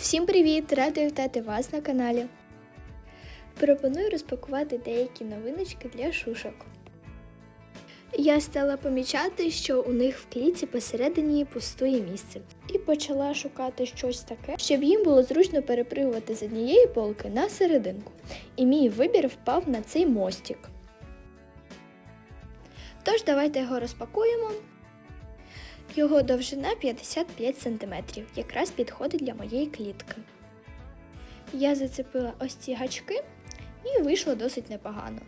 Всім привіт! Рада вітати вас на каналі. Пропоную розпакувати деякі новиночки для шушок. Я стала помічати, що у них в клітці посередині пустує місце, і почала шукати щось таке, щоб їм було зручно перепригувати з однієї полки на серединку. І мій вибір впав на цей мостик. Тож давайте його розпакуємо. Його довжина 55 см, якраз підходить для моєї клітки. Я зацепила ось ці гачки і вийшло досить непогано.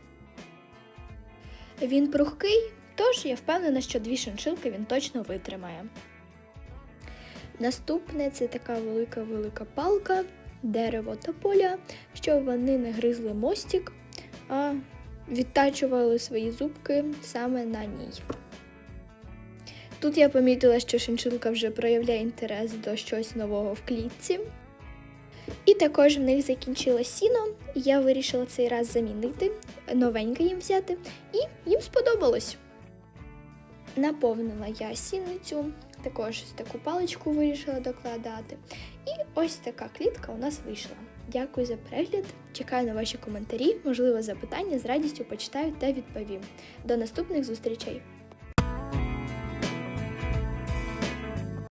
Він прухкий, тож я впевнена, що дві шиншилки він точно витримає. Наступне це така велика-велика палка, дерево та поля, щоб вони не гризли мостик, а відтачували свої зубки саме на ній. Тут я помітила, що шиншилка вже проявляє інтерес до щось нового в клітці. І також в них закінчилось сіно, я вирішила цей раз замінити, новеньке їм взяти, і їм сподобалось. Наповнила я сінницю, також таку паличку вирішила докладати. І ось така клітка у нас вийшла. Дякую за перегляд. Чекаю на ваші коментарі, можливо, запитання з радістю почитаю та відповім. До наступних зустрічей!